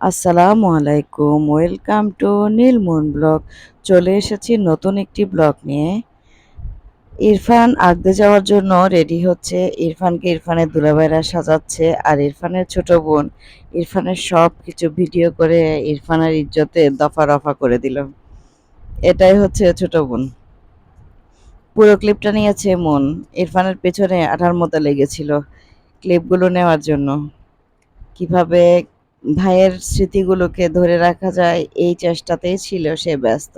আসসালামু আলাইকুম, welcome to নীলমুন blog. চলে এসেছি নতুন একটি ব্লগ নিয়ে। ইরফান আগতে যাওয়ার জন্য রেডি হচ্ছে। ইরফানকে ইরফানের দুলাভাইরা সাজাচ্ছে আর ইরফানের ছোট বোন। ইরফানের সব কিছু ভিডিও করে ইরফানের ইজ্জতে দফা রফা করে দিল। এটাই হচ্ছে ছোট বোন। পুরো ক্লিপটা নিয়েছে মন। ইরফানের পেছনে আঠার মতো লেগেছিল ক্লিপগুলো নেওয়ার জন্য। কীভাবে ভাইয়ের স্মৃতিগুলোকে ধরে রাখা যায়, এই চেষ্টাতেই ছিল সে ব্যস্ত।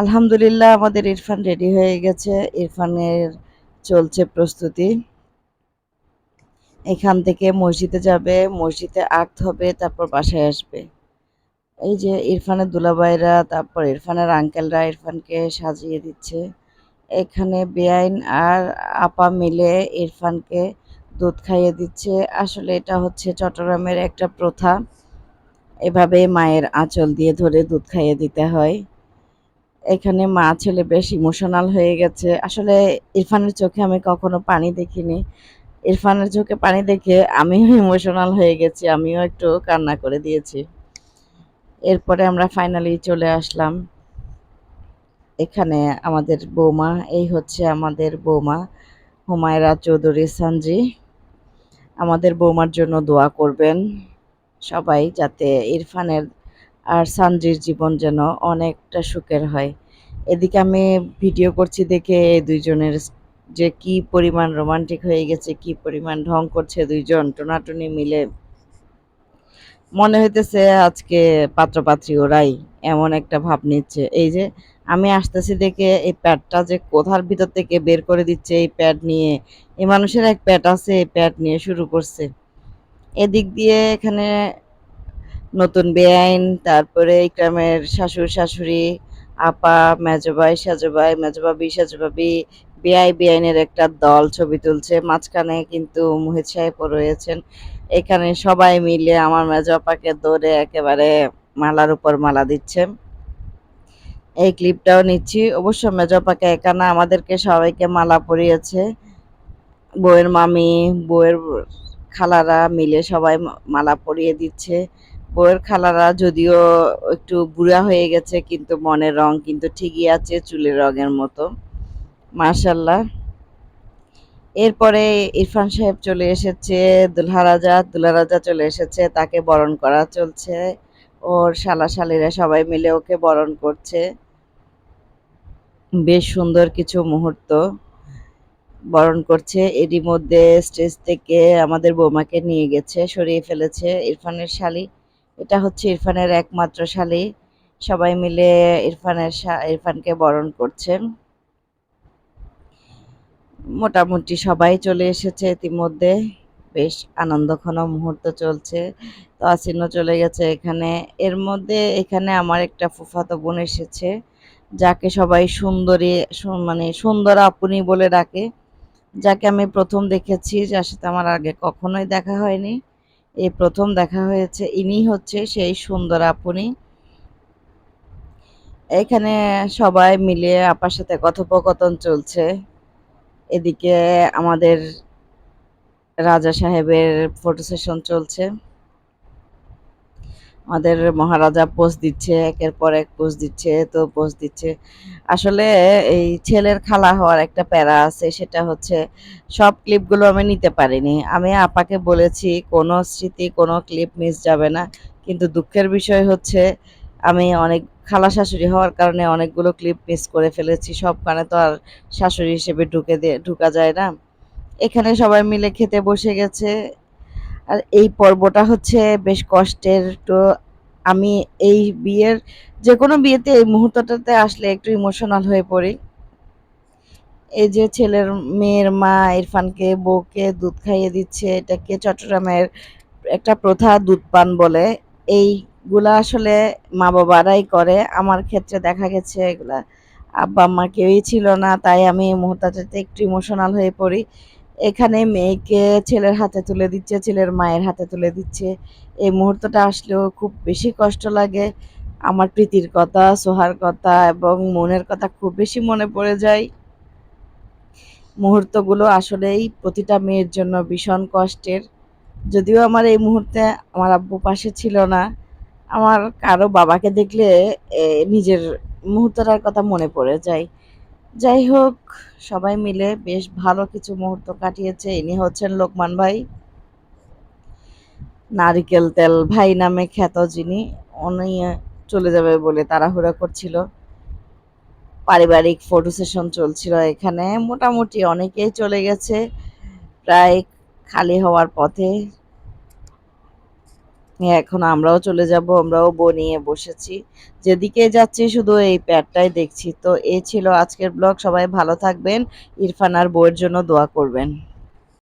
আলহামদুলিল্লাহ, আমাদের ইরফান রেডি হয়ে গেছে। ইরফানের চলছে প্রস্তুতি। এখান থেকে মসজিদে যাবে, মসজিদে আর্ট হবে, তারপর বাসায় আসবে। এই যে ইরফানের দুলাভাইরা, তারপর ইরফানের আঙ্কেলরা ইরফানকে সাজিয়ে দিচ্ছে। এখানে বেআইন আর আপা মিলে ইরফানকে দুধ খাইয়ে দিচ্ছে। আসলে এটা হচ্ছে চট্টগ্রামের একটা প্রথা। এভাবে মায়ের আঁচল দিয়ে ধরে দুধ খাইয়ে দিতে হয়। এখানে মা ছেলে বেশ ইমোশনাল হয়ে গেছে। আসলে ইরফানের চোখে আমি কখনো পানি দেখিনি। ইরফানের চোখে পানি দেখে আমিও ইমোশনাল হয়ে গেছি, আমিও একটু কান্না করে দিয়েছি। এরপরে আমরা ফাইনালি চলে আসলাম। এখানে আমাদের বৌমা, এই হচ্ছে আমাদের বৌমা, হুমায়রা চৌধুরী সানজি। আমাদের বৌমার জন্য দোয়া করবেন। সবাই যাতে ইরফানের আর সানজির জীবন যেন অনেকটা সুখের হয়। এদিকে আমি ভিডিও করছি দেখে এই দুইজনের যে কি পরিমাণ রোমান্টিক হয়ে গেছে, কি পরিমাণ ঢং করছে দুইজন টোনাটুনি মিলে। মনে হইতেছে আজকে পাত্রপাত্রী ওরাই এমন একটা ভাব নিচ্ছে। এই যে আমি আসতেছি দেখে এই প্যাডটা যে কোথার ভিতর থেকে বের করে দিচ্ছে, এই প্যাড নিয়ে এই মানুষের এক প্যাট আছে, এই প্যাড নিয়ে শুরু করছে। এদিক দিয়ে এখানে নতুন বেআইন, তারপরে ইকরামের শাশুড়, শাশুড়ি, আপা মেজবাই সাজবাই মেজবাবি সাজবাবি বেআই, বেআইনের একটা দল ছবি তুলছে। মাঝখানে কিন্তু মুহিত সাহেব রয়েছেন। এখানে সবাই মিলে আমার মেজবাপাকে দৌড়ে একেবারে মালার উপর মালা দিচ্ছে। এই ক্লিপটাও নিচ্ছি। অবশ্য মেজবাপাকে একা না, আমাদেরকে সবাইকে মালা পরিয়েছে। বউয়ের মামি, বউয়ের খালারা মিলে সবাই মালা পরিয়ে দিচ্ছে। বউয়ের খালারা যদিও একটু বুড়া হয়ে গেছে, কিন্তু মনের রং কিন্তু ঠিকই আছে, চুলের রঙের মতো। মার্শাল্লাহ এরপরে ইরফান সাহেব চলে এসেছে দুলহা রাজা দুলা রাজা চলে এসেছে, তাকে বরণ করা চলছে। ওর শালা শালিরা সবাই মিলে ওকে বরণ করছে। বেশ সুন্দর কিছু মুহূর্ত। বরণ করছে। এরই মধ্যে স্টেজ থেকে আমাদের বৌমাকে নিয়ে গেছে, সরিয়ে ফেলেছে ইরফানের শালি। এটা হচ্ছে ইরফানের একমাত্র শালি। সবাই মিলে ইরফানের ইরফানকে বরণ করছে। মোটামুটি সবাই চলে এসেছে ইতিমধ্যে। বেশ আনন্দঘন মুহূর্ত চলছে। তো আসিনও চলে গেছে এখানে। এর মধ্যে এখানে আমার একটা ফুফাতো বোন এসেছে, যাকে সবাই সুন্দরী মানে সুন্দর আপনি বলে ডাকে। যাকে আমি প্রথম দেখেছি, যার সাথে আমার আগে কখনোই দেখা হয়নি। এই প্রথম দেখা হয়েছে, ইনি হচ্ছে সেই সুন্দর আপনি। এখানে সবাই মিলে আপার সাথে কথোপকথন চলছে। এদিকে আমাদের রাজা সাহেবের ফটো সেশন চলছে। আমাদের মহারাজা পোস্ট দিচ্ছে, একের পর এক পোস্ট দিচ্ছে, তো পোস্ট দিচ্ছে। আসলে এই ছেলের খালা হওয়ার একটা প্যারা আছে, সেটা হচ্ছে সব ক্লিপগুলো আমি নিতে পারিনি। আমি আপাকে বলেছি, কোনো স্মৃতি, কোনো ক্লিপ মিস যাবে না। কিন্তু দুঃখের বিষয় হচ্ছে, আমি অনেক খালা শাশুড়ি হওয়ার কারণে অনেকগুলো ক্লিপ মিস করে ফেলেছি। সব কানে তো আর শাশুড়ি হিসেবে ঢুকে দিয়ে ঢুকা যায় না। এখানে সবাই মিলে খেতে বসে গেছে। আর এই পর্বটা হচ্ছে বেশ কষ্টের। তো আমি এই বিয়ের যে কোনো বিয়েতে এই মুহূর্তটাতে আসলে একটু ইমোশনাল হয়ে পড়ি। এই যে ছেলের মেয়ের মা ইরফানকে বউকে দুধ খাইয়ে দিচ্ছে, এটাকে চট্টগ্রামের একটা প্রথা দুধ পান বলে। এইগুলা আসলে মা বাবারাই করে। আমার ক্ষেত্রে দেখা গেছে এগুলা আব্বা আম্মা কেউই ছিল না, তাই আমি এই মুহূর্তটাতে একটু ইমোশনাল হয়ে পড়ি। এখানে মেয়েকে ছেলের হাতে তুলে দিচ্ছে, ছেলের মায়ের হাতে তুলে দিচ্ছে। এই মুহূর্তটা আসলেও খুব বেশি কষ্ট লাগে। আমার প্রীতির কথা, সোহার কথা এবং মনের কথা খুব বেশি মনে পড়ে যায়। মুহূর্তগুলো আসলেই প্রতিটা মেয়ের জন্য ভীষণ কষ্টের। যদিও আমার এই মুহূর্তে আমার আব্বু পাশে ছিল না, আমার কারও বাবাকে দেখলে নিজের মুহূর্তটার কথা মনে পড়ে যায়। যাই হোক, সবাই মিলে বেশ ভালো কিছু মুহূর্ত কাটিয়েছে। ইনি হচ্ছেন লোকমান ভাই। নারিকেল তেল ভাই নামে খ্যাত যিনি, উনি চলে যাবে বলে তাড়াহুড়া করছিল। পারিবারিক ফটো সেশন চলছিল এখানে। মোটামুটি অনেকেই চলে গেছে। প্রায় খালি হওয়ার পথে এখন আমরাও চলে যাব, আমরাও বনিয়ে নিয়ে বসেছি। যেদিকে যাচ্ছি শুধু এই প্যাডটাই দেখছি। তো এ ছিল আজকের ব্লগ, সবাই ভালো থাকবেন। ইরফান আর বউয়ের জন্য দোয়া করবেন।